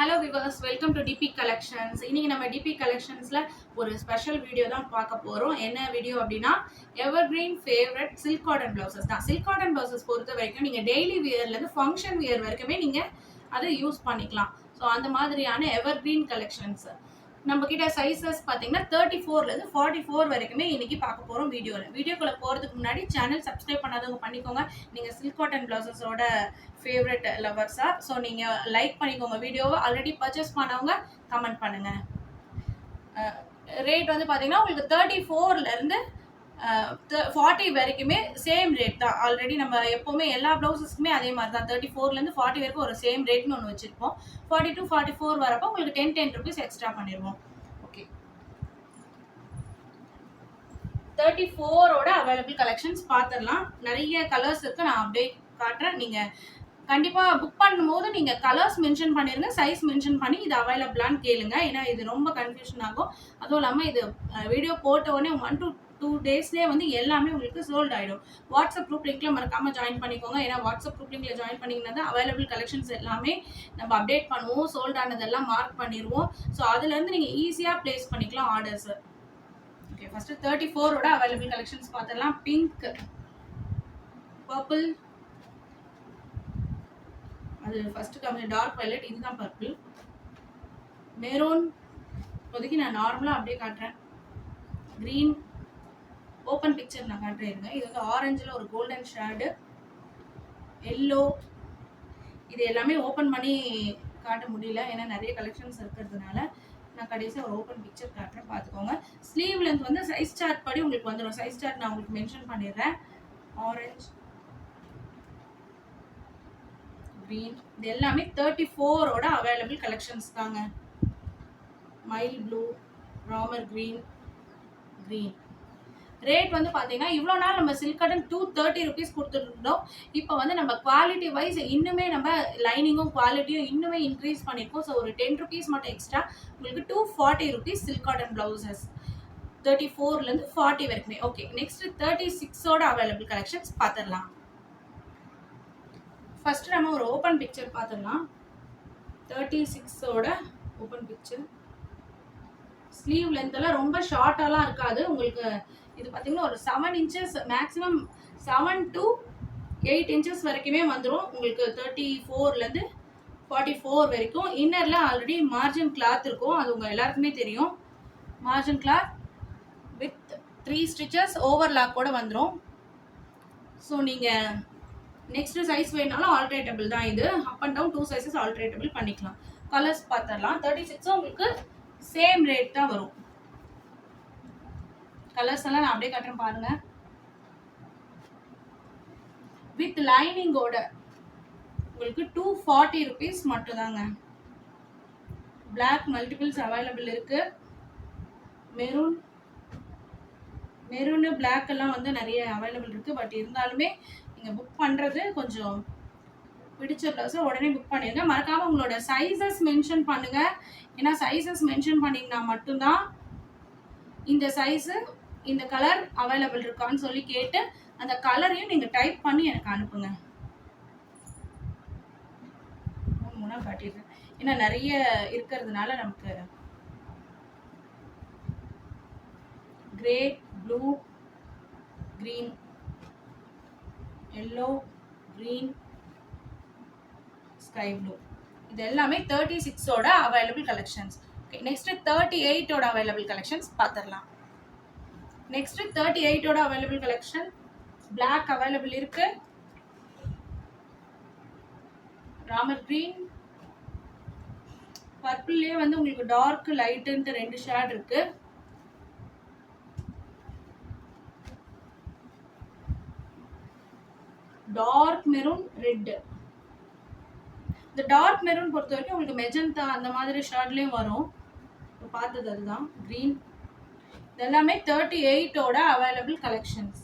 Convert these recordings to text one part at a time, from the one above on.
Hello viewers welcome to DP collections இன்னைக்கு நம்ம DP கலெக்ஷன்ஸில் ஒரு ஸ்பெஷல் வீடியோ தான் பார்க்க போகிறோம் என்ன வீடியோ அப்படின்னா ever green favourite silk cotton blouses தான். சில்க் காட்டன் ப்ளவுசஸ் பொறுத்த வரைக்கும் நீங்கள் டெய்லி வியர்லேருந்து ஃபங்க்ஷன் வியர் வரைக்குமே நீங்கள் அதை யூஸ் பண்ணிக்கலாம். ஸோ அந்த மாதிரியான எவர் கிரீன் கலெக்ஷன்ஸ் நம்ம கிட்ட சைஸஸ் பார்த்தீங்கன்னா தேர்ட்டி ஃபோர்லேருந்து ஃபார்ட்டி ஃபோர் வரைக்குமே இன்னைக்கு பார்க்க போகிறோம் வீடியோவில் வீடியோக்குள்ளே போகிறதுக்கு முன்னாடி சேனல் சப்ஸ்கிரைப் பண்ணாதவங்க பண்ணிக்கோங்க. நீங்கள் சில்க் காட்டன் பிளவுசஸோட ஃபேவரட் லவர்ஸாக ஸோ நீங்கள் லைக் பண்ணிக்கோங்க வீடியோவை. ஆல்ரெடி பர்ச்சேஸ் பண்ணவங்க கமெண்ட் பண்ணுங்கள் ரேட் வந்து பார்த்தீங்கன்னா உங்களுக்கு தேர்ட்டி ஃபோர்லேருந்து ஃபார்ட்டி வரைக்குமே சேம் ரேட் தான். ஆல்ரெடி நம்ம எப்போவுமே எல்லா ப்ளவுசஸ்க்குமே அதே மாதிரி தான். தேர்ட்டி ஃபோர்லேருந்து ஃபார்ட்டி வரைக்கும் ஒரு சேம் ரேட்னு ஒன்று வச்சுருப்போம். ஃபார்ட்டி டு ஃபார்ட்டி ஃபோர் வரப்போ உங்களுக்கு டென் டென் ருபீஸ் எக்ஸ்ட்ரா பண்ணிடுவோம். ஓகே தேர்ட்டி ஃபோரோட அவைலபிள் கலெக்ஷன்ஸ் பார்த்துடலாம் நிறைய கலர்ஸ் இருக்கு. நான் அப்படியே காட்டுறேன். நீங்கள் கண்டிப்பாக புக் பண்ணும்போது நீங்கள் கலர்ஸ் மென்ஷன் பண்ணிடுங்க சைஸ் மென்ஷன் பண்ணி இது அவைலபிளான்னு கேளுங்க. ஏன்னா இது ரொம்ப கன்ஃபியூஷன் ஆகும். அதுவும் இல்லாமல் இது வீடியோ போட்ட உடனே ஒன் டு டூ டேஸ்லேயே வந்து எல்லாமே உங்களுக்கு சோல்ட் ஆகிடும் வாட்ஸ்அப் குரூப் லிங்க்ல மறக்காமல் ஜாயின் பண்ணிக்கோங்க. ஏன்னா வாட்ஸ்அப் குரூப் லிங்க்ல ஜாயின் பண்ணிங்கன்னா தான் அவைலபிள் கலெக்ஷன்ஸ் எல்லாமே நம்ம அப்டேட் பண்ணுவோம். சோல்ட் ஆனதெல்லாம் மார்க் பண்ணிடுவோம். ஸோ அதுலேருந்து நீங்கள் ஈஸியாக ப்ளேஸ் பண்ணிக்கலாம் ஆர்டர்ஸ் ஓகே ஃபர்ஸ்ட் தேர்ட்டி ஃபோரோட அவைலபிள் கலெக்ஷன்ஸ் பார்த்துடலாம் பிங்க் பர்பிள் அது ஃபர்ஸ்ட் கம்மி டார்க் வயலட் இதுதான் பர்பிள் மெரூன் இப்போதைக்கு நான் நார்மலாக அப்படியே காட்டுறேன். க்ரீன் ஓப்பன் பிக்சர் நான் காட்டுறேன் இது வந்து ஆரஞ்சில் ஒரு கோல்டன் ஷேடு எல்லோ இது எல்லாமே ஓப்பன் பண்ணி காட்ட முடியல. ஏன்னா நிறைய கலெக்ஷன்ஸ் இருக்கிறதுனால நான் கடைசியாக ஒரு ஓப்பன் பிக்சர் காட்டுறேன். பார்த்துக்கோங்க. ஸ்லீவ் லென்த் வந்து சைஸ் சார்ட் படி உங்களுக்கு வந்துடும் சைஸ் சார்ட் நான் உங்களுக்கு மென்ஷன் பண்ணிடுறேன். ஆரஞ்ச் க்ரீன் இது எல்லாமே தேர்ட்டி ஃபோரோட அவைலபிள் கலெக்ஷன்ஸ் தாங்க. Mild blue Ramar green green rate வந்து பார்த்தீங்கன்னா இவ்வளோ நாள் நம்ம silk cotton two thirty rupees கொடுத்துருந்தோம். இப்போ வந்து நம்ம குவாலிட்டி வைஸ் இன்னுமே நம்ம லைனிங்கும் குவாலிட்டியும் இன்னுமே இன்க்ரீஸ் பண்ணியிருக்கோம் ஸோ ஒரு டென் ருபீஸ் மட்டும் எக்ஸ்ட்ரா உங்களுக்கு two forty rupees silk cotton blouses thirty ஃபோர்லேருந்து forty வரைக்குமே. ஓகே நெக்ஸ்ட் தேர்ட்டி சிக்ஸோட அவைலபிள் கலெக்ஷன்ஸ் பார்த்துடலாம் ஃபர்ஸ்ட் நம்ம ஒரு ஓப்பன் பிக்சர் பார்த்துடலாம் தேர்ட்டி சிக்ஸோட ஓப்பன் பிக்சர் ஸ்லீவ் லென்த்தெல்லாம் ரொம்ப ஷார்ட்டாலாம் இருக்காது. உங்களுக்கு இது பார்த்தீங்கன்னா ஒரு seven inches maximum seven to eight inches வரைக்குமே வந்துடும் உங்களுக்கு தேர்ட்டி ஃபோர்லேருந்து ஃபார்ட்டி ஃபோர் வரைக்கும். இன்னரில் ஆல்ரெடி மார்ஜின் கிளாத் இருக்கும். அது உங்கள் எல்லாருக்குமே தெரியும். Margin cloth with three stitches overlock கூட வந்துடும் ஸோ நீங்கள் நெக்ஸ்ட்டு சைஸ் வேணாலும் ஆல்ட்ரேட்டபிள் தான் இது. Up and down two sizes alterable பண்ணிக்கலாம். கலர்ஸ் பார்த்துடலாம் தேர்ட்டி சிக்ஸும் உங்களுக்கு சேம் ரேட் தான் வரும். கலர்ஸ் எல்லாம் நான் அப்படியே காட்டுறேன் பாருங்க. வித் லைனிங்கோட உங்களுக்கு டூ ஃபார்ட்டி ருபீஸ் மட்டும்தாங்க. பிளாக் மல்டிபிள்ஸ் அவைலபிள் இருக்கு. மெரூன் மெரூனு பிளாக் எல்லாம் வந்து நிறைய அவைலபிள் இருக்கு. பட் இருந்தாலுமே நீங்கள் புக் பண்ணுறது கொஞ்சம் பிடிச்ச ப்ளவுஸை உடனே புக் பண்ணிடுங்க. மறக்காமல் உங்களோட சைஸஸ் மென்ஷன் பண்ணுங்கள் ஏன்னா சைஸஸ் மென்ஷன் பண்ணிங்கன்னா மட்டும்தான் இந்த சைஸு இந்த கலர் அவைலபிள் இருக்கான்னு சொல்லி கேட்டு அந்த கலரையும் நீங்கள் டைப் பண்ணி எனக்கு அனுப்புங்க. மூணா காட்டிடுறேன் ஏன்னா நிறைய இருக்கிறதுனால நமக்கு grey blue green yellow green sky blue இது எல்லாமே thirty சிக்ஸோட available collections okay next thirty எயிட்டோட available collections பார்த்துடலாம் நெக்ஸ்ட் தேர்ட்டி எயிட்டோட அவைலபிள் கலெக்ஷன் பிளாக் அவைலபிள் இருக்கு. ராமர் கிரீன் பர்பிள்லேயே வந்து உங்களுக்கு டார்க் லைட்டுன்ட்டு ரெண்டு ஷேட் இருக்கு. டார்க் மெரூன் ரெட் இந்த டார்க் மெரூன் பொறுத்த வரைக்கும் உங்களுக்கு மெஜந்தா அந்த மாதிரி ஷர்ட்லேயும் வரும். பார்த்தது அதுதான். க்ரீன் எல்லாமே தேர்ட்டி எயிட்டோட அவைலபிள் கலெக்ஷன்ஸ்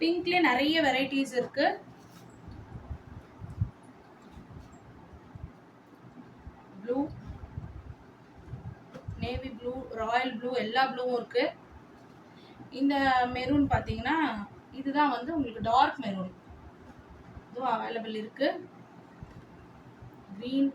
பிங்க்லேயே நிறைய வெரைட்டிஸ் இருக்கு. Blue navy blue royal blue எல்லா ப்ளூவும் இருக்கு. இந்த மெரூன் பார்த்தீங்கன்னா இதுதான் வந்து உங்களுக்கு டார்க் மெரூன் இதுவும் அவைலபிள் இருக்கு. க்ரீன்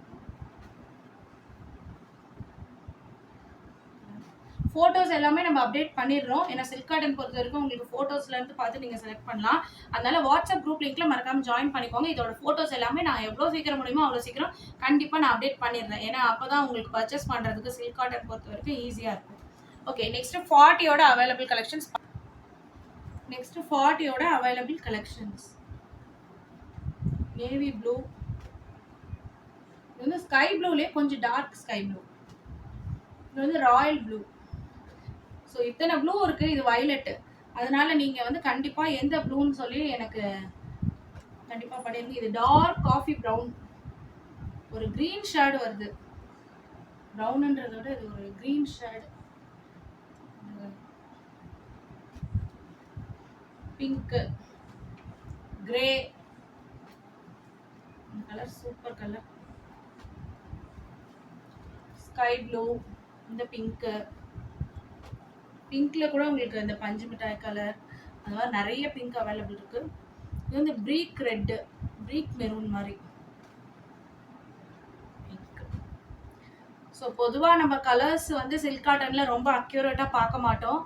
ஃபோட்டோஸ் எல்லாமே நம்ம அப்டேட் பண்ணிடுறோம். ஏன்னா சில்க் கார்டன் பொறுத்த வரைக்கும் உங்களுக்கு ஃபோட்டோஸ்லேருந்து பார்த்து நீங்கள் செலக்ட் பண்ணலாம். அதனால வாட்ஸ்அப் குரூப் லிங்க்ல மறக்காம ஜாயின் பண்ணிக்கோங்க. இதோட ஃபோட்டோஸ் எல்லாமே நான் எவ்வளோ சீக்கிரம் முடியுமோ அவ்வளோ சீக்கிரம் கண்டிப்பாக நான் அப்டேட் பண்ணிடுறேன். ஏன்னா அப்போ தான் உங்களுக்கு பர்ச்சேஸ் பண்ணுறதுக்கு சில்க் கார்டன் பொறுத்த வரைக்கும் ஈஸியாக இருக்கும். ஓகே நெக்ஸ்ட் ஃபார்ட்டியோட அவைலபிள் கலெக்ஷன்ஸ் நெக்ஸ்ட் ஃபார்ட்டியோட அவைலபிள் கலெக்ஷன்ஸ் நேவி ப்ளூ இது வந்து ஸ்கை ப்ளூலேயே கொஞ்சம் டார்க் ஸ்கை ப்ளூ இது வந்து ராயல் ப்ளூ ஸோ இத்தனை ப்ளூ இருக்கு இது வயலட்டு அதனால நீங்க வந்து கண்டிப்பா எந்த ப்ளூன்னு சொல்லி எனக்கு கண்டிப்பா பண்ணிருங்க இது டார்க் காஃபி ப்ரௌன் ஒரு க்ரீன் ஷேடு வருது. ப்ரௌனுன்றத விட இது ஒரு green shade pink grey colour super colour sky blue இந்த பிங்க்கு பிங்க்ல கூட உங்களுக்கு இந்த பஞ்சு மிட்டாய் கலர் அந்த மாதிரி நிறைய பிங்க் அவைலபிள் இருக்கு. இது வந்து ப்ரீக் ரெட்டு ப்ரீக் மெரூன் மாதிரி. ஸோ பொதுவாக நம்ம கலர்ஸ் வந்து சில்க் காட்டனில் ரொம்ப அக்யூரேட்டாக பார்க்க மாட்டோம்.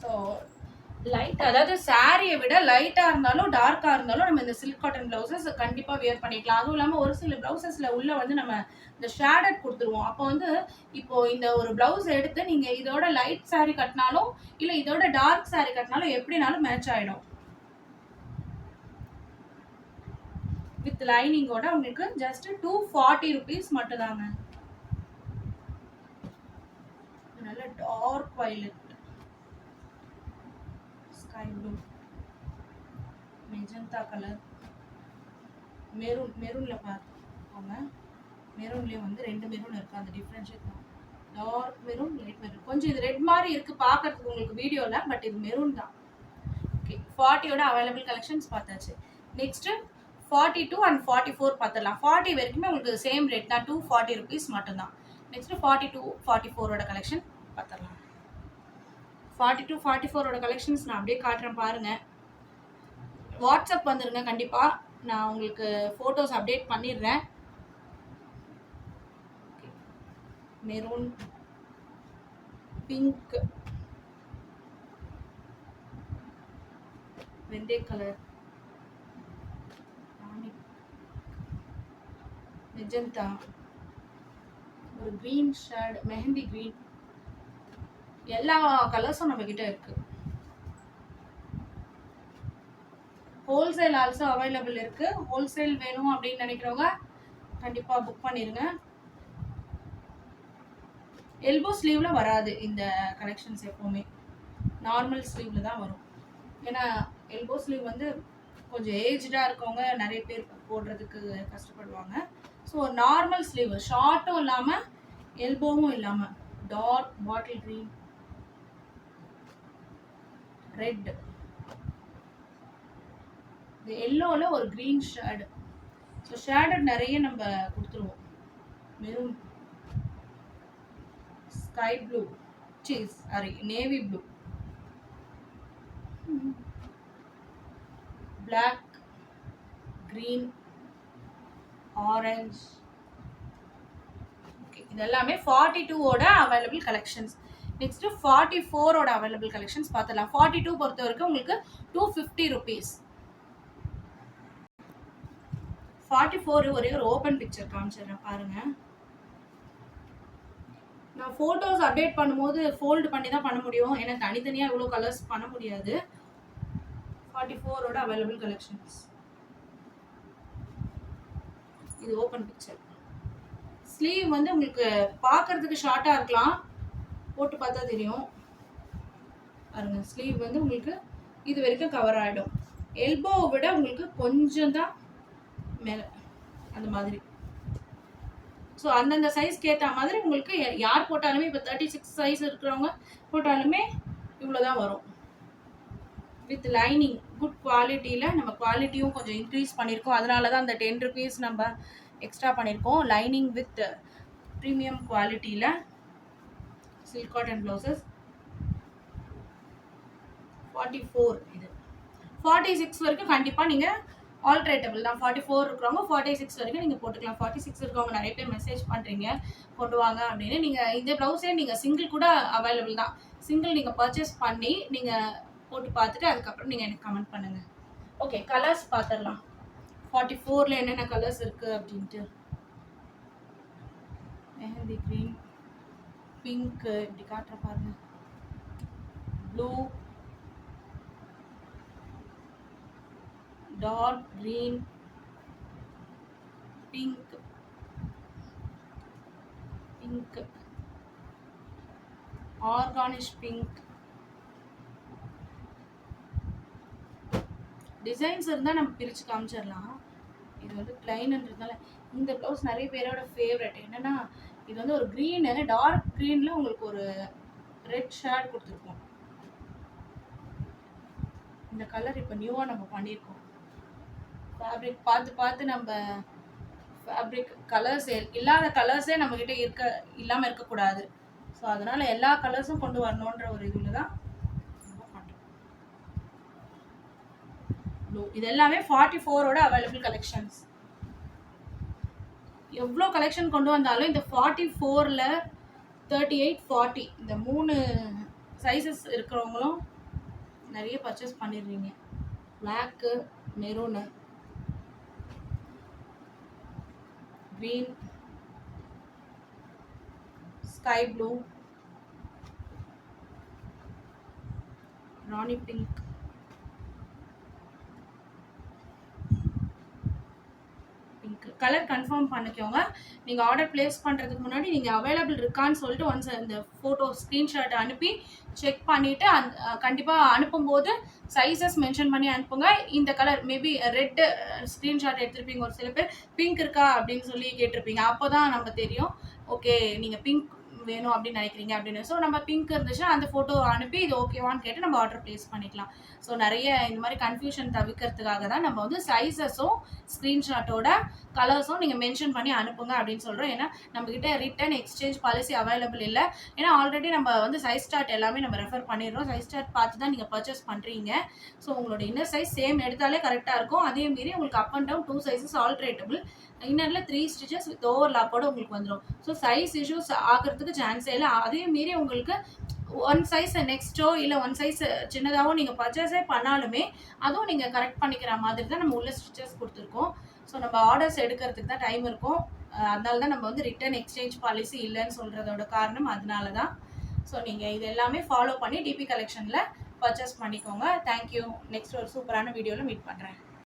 ஸோ லைட் அதாவது சாரியை விட லைட்டாக இருந்தாலும் டார்க்காக இருந்தாலும் நம்ம இந்த சில்க் காட்டன் ப்ளவுசஸ் கண்டிப்பாக வியர் பண்ணிக்கலாம். அதுவும் இல்லாமல் ஒரு சில ப்ளவுசஸில் உள்ள வந்து நம்ம இந்த ஷேடட் கொடுத்துருவோம். அப்போ வந்து இப்போ இந்த ஒரு ப்ளவுஸ் எடுத்து நீங்கள் இதோட லைட் சாரி கட்டினாலும் இல்லை இதோட டார்க் சாரி கட்டினாலும் எப்படினாலும் மேட்ச் ஆகிடும் வித் லைனிங்கோட உங்களுக்கு ஜஸ்ட் டூ ஃபார்ட்டி ருபீஸ் மட்டும்தாங்க. நல்ல dark violet sky blue magenta colour maroon மெரூனில் பார்த்துக்கோங்க. மெரூன்லேயும் வந்து ரெண்டு மெரூன் இருக்குது அந்த டிஃப்ரென்ஷியேட் தான். டார்க் மெரூன் லைட் மெரூன் கொஞ்சம் இது ரெட் மாதிரி இருக்குது பார்க்கறதுக்கு உங்களுக்கு வீடியோவில் பட் இது மெரூன் தான். ஓகே ஃபார்ட்டியோட அவைலபிள் கலெக்ஷன்ஸ் பார்த்தாச்சு. Next forty two and forty four பார்த்துடலாம். ஃபார்ட்டி வரைக்குமே உங்களுக்கு சேம் ரேட் தான். டூ ஃபார்ட்டி ருபீஸ் மட்டும்தான். நெக்ஸ்ட்டு ஃபார்ட்டி டூ ஃபார்ட்டி ஃபோரோட கலெக்ஷன் பார்த்துடலாம். ஃபார்ட்டி டூ ஃபார்ட்டி ஃபோரோட கலெக்ஷன்ஸ் நான் அப்படியே காட்டுறேன் பாருங்கள் வாட்ஸ்அப் வந்துருங்க கண்டிப்பாக நான் உங்களுக்கு ஃபோட்டோஸ் அப்டேட் பண்ணிடுறேன். மெரூன் பிங்க் வெந்தே கலர் மெஜந்தா ஒரு க்ரீன் ஷேட் மெஹந்தி க்ரீன் எல்லா கலர்ஸும் நம்ம கிட்ட இருக்கு. ஹோல்சேல் ஆல்சோ அவைலபிள் இருக்கு. ஹோல்சேல் வேணும் அப்படின்னு நினைக்கிறவங்க கண்டிப்பா புக் பண்ணிருங்க. எல்போ ஸ்லீவ்ல வராது இந்த கலெக்ஷன்ஸ் எப்பவுமே. நார்மல் ஸ்லீவ்ல தான் வரும். ஏன்னா எல்போ ஸ்லீவ் வந்து கொஞ்சம் ஏஜ்டாக இருக்கவங்க நிறைய பேர் போடுறதுக்கு கஷ்டப்படுவாங்க. ஸோ நார்மல் ஸ்லீவ் ஷார்ட்டும் இல்லாமல் எல்போவும் இல்லாமல் டார்க் பாட்டில் க்ரீன் ரெட் இந்த எல்லோவில் ஒரு க்ரீன் ஷேடு ஸோ ஷேடட் நிறைய நம்ம கொடுத்துருவோம். மெரூன் ஸ்கை ப்ளூ சீஸ் sorry navy blue black green orange okay இது எல்லாமே ஃபார்ட்டி டூவோட அவைலபிள் கலெக்ஷன்ஸ் நெக்ஸ்ட் ஃபார்ட்டி ஃபோரோட அவைலபிள் கலெக்ஷன்ஸ் பார்த்துடலாம் ஃபார்ட்டி டூ பொறுத்த வரைக்கும் உங்களுக்கு two fifty rupees forty four ஒரே ஒரு ஓப்பன் பிக்சர் காமிச்சிடுறேன் பாருங்க. நான் ஃபோட்டோஸ் அப்டேட் பண்ணும்போது ஃபோல்டு பண்ணி தான் பண்ண முடியும். ஏன்னா தனித்தனியாக இவ்வளோ கலர்ஸ் பண்ண முடியாது. ஃபார்ட்டி ஃபோரோட அவைலபிள் கலெக்ஷன்ஸ் இது ஓப்பன் பிக்சர் ஸ்லீவ் வந்து உங்களுக்கு பார்க்கறதுக்கு ஷார்ட்டாக இருக்கலாம். போட்டு பார்த்தா தெரியும். பாருங்க ஸ்லீவ் வந்து உங்களுக்கு இது வரைக்கும் கவர் ஆகிடும் எல்போவை விட உங்களுக்கு கொஞ்சம் தான் மேலே அந்த மாதிரி. ஸோ அந்தந்த சைஸ்க்கு ஏற்ற மாதிரி உங்களுக்கு யார் போட்டாலுமே இப்போ தேர்ட்டி சிக்ஸ் சைஸ் இருக்கிறவங்க போட்டாலுமே இவ்வளோ தான் வரும் வித் லைனிங் குட் குவாலிட்டியில் நம்ம குவாலிட்டியும் கொஞ்சம் இன்க்ரீஸ் பண்ணியிருக்கோம். அதனால தான் அந்த டென் ருபீஸ் நம்ம எக்ஸ்ட்ரா பண்ணியிருக்கோம். லைனிங் வித் ப்ரீமியம் குவாலிட்டியில் silk cotton blouses forty four இது. ஃபார்ட்டி சிக்ஸ் வரைக்கும் கண்டிப்பாக நீங்கள் ஆல்ட்ரேட்டபிள் தான். ஃபார்ட்டி ஃபோர் இருக்கிறவங்க ஃபார்ட்டி சிக்ஸ் வரைக்கும் நீங்கள் போட்டுக்கலாம். ஃபார்ட்டி சிக்ஸ் இருக்கவங்க நிறைய பேர் மெசேஜ் பண்ணுறீங்க கொண்டு வாங்க அப்படின்னு. நீங்கள் இந்த ப்ளவுஸே நீங்கள் சிங்கிள் கூட அவைலபிள் தான். சிங்கிள் நீங்கள் பர்ச்சேஸ் பண்ணி நீங்கள் போட்டு பார்த்துட்டு அதுக்கப்புறம் நீங்கள் எனக்கு கமெண்ட் பண்ணுங்கள் ஓகே கலர்ஸ் பார்த்துடலாம். ஃபார்ட்டி ஃபோரில் என்னென்ன கலர்ஸ் இருக்குது அப்படின்ட்டு? மெஹந்தி க்ரீன் பிங்க்கு இப்படி காட்டுற பாருங்க. Blue dark green pink pink orangish pink designs இருந்தால் நம்ம பிரித்து காமிச்சிடலாம். இது வந்து பிளைன்ன்றதுனால இந்த ப்ளவுஸ் நிறைய பேரோட ஃபேவரட் என்னன்னா இது வந்து ஒரு க்ரீனு டார்க் க்ரீனில் உங்களுக்கு ஒரு ரெட் ஷேட் கொடுத்துருக்கோம். இந்த கலர் இப்போ நியூவாக நம்ம பண்ணியிருக்கோம் ஃபேப்ரிக் பார்த்து பார்த்து நம்ம ஃபேப்ரிக் கலர்ஸ் இல்லாத கலர்ஸே நம்மக்கிட்ட இருக்க இல்லாமல் இருக்கக்கூடாது ஸோ அதனால் எல்லா கலர்ஸும் கொண்டு வரணுன்ற ஒரு இதில் தான் நம்ம பண்ணுறோம் ப்ளூ இது எல்லாமே ஃபார்ட்டி ஃபோரோட அவைலபிள் கலெக்ஷன்ஸ் எவ்வளோ கலெக்ஷன் கொண்டு வந்தாலும் இந்த ஃபார்ட்டி ஃபோரில் தேர்ட்டி எயிட் ஃபார்ட்டி இந்த மூணு சைஸஸ் இருக்கிறவங்களும் நிறைய பர்ச்சேஸ் பண்ணிடுறீங்க. Black maroon green sky blue Rani pink pink colour confirm பண்ணிக்கோங்க. நீங்கள் ஆர்டர் ப்ளேஸ் பண்ணுறதுக்கு முன்னாடி நீங்கள் அவைலபிள் இருக்கான்னு சொல்லிட்டு ஒன்ஸ் இந்த ஃபோட்டோ ஸ்க்ரீன்ஷாட் அனுப்பி செக் பண்ணிவிட்டு அந் கண்டிப்பாக அனுப்பும்போது சைஸஸ் மென்ஷன் பண்ணி அனுப்புங்க. இந்த கலர் மேபி ரெட்டு ஸ்க்ரீன்ஷாட் எடுத்திருப்பீங்க ஒரு சில பேர். பிங்க் இருக்கா அப்படின்னு சொல்லி கேட்டிருப்பீங்க. அப்போ தான் நம்ம தெரியும். ஓகே நீங்கள் பிங்க் வேணும் அப்படின்னு நினைக்கிறீங்க அப்படின்னு. ஸோ நம்ம பிங்க் இருந்துச்சுன்னா அந்த ஃபோட்டோ அனுப்பி இது ஓகேவான்னு கேட்டு நம்ம ஆர்டர் ப்ளேஸ் பண்ணிக்கலாம். ஸோ நிறைய இந்த மாதிரி கன்ஃபியூஷன் தவிர்க்கிறதுக்காக தான் நம்ம வந்து சைஸஸும் ஸ்க்ரீன்ஷாட்டோட கலர்ஸும் நீங்கள் மென்ஷன் பண்ணி அனுப்புங்க அப்படின்னு சொல்கிறோம் ஏன்னா நம்மக்கிட்ட ரிட்டன் எக்ஸ்சேஞ்ச் பாலிசி அவைலபிள் இல்லை. ஏன்னா ஆல்ரெடி நம்ம வந்து சைஸ் சார்ட் எல்லாமே நம்ம ரெஃபர் பண்ணிடுறோம். சைஸ் சார்ட் பார்த்து தான் நீங்கள் பர்ச்சேஸ் பண்ணுறீங்க ஸோ உங்களோட இன்னர் சைஸ் சேம் எடுத்தாலே கரெக்டாக இருக்கும். அதே மீறி உங்களுக்கு up and down two sizes alterable இன்னரில் three stitches with ஓவர்லாப்போட உங்களுக்கு வந்துடும் ஸோ சைஸ் இஷ்யூஸ் ஆகிறதுக்கு சான்ஸே இல்லை. அதே மீறி உங்களுக்கு ஒன் சைஸ் நெக்ஸ்ட்டோ இல்லை ஒன் சைஸ் சின்னதாகவும் நீங்கள் பர்ச்சேஸே பண்ணாலுமே அதுவும் நீங்கள் கரெக்ட் பண்ணிக்கிற மாதிரி தான் நம்ம உள்ள ஸ்டிச்சஸ் கொடுத்துருக்கோம். ஸோ நம்ம ஆர்டர்ஸ் எடுக்கிறதுக்கு தான் டைம் இருக்கும். அதனால தான் நம்ம வந்து ரிட்டர்ன் எக்ஸ்சேஞ்ச் பாலிசி இல்லைன்னு சொல்கிறதோட காரணம் அதனால தான் ஸோ நீங்கள் இது எல்லாமே ஃபாலோ பண்ணி டிபி கலெக்ஷனில் பர்ச்சேஸ் பண்ணிக்கோங்க. தேங்க்யூ நெக்ஸ்ட் ஒரு சூப்பரான வீடியோவில் மீட் பண்ணுறேன்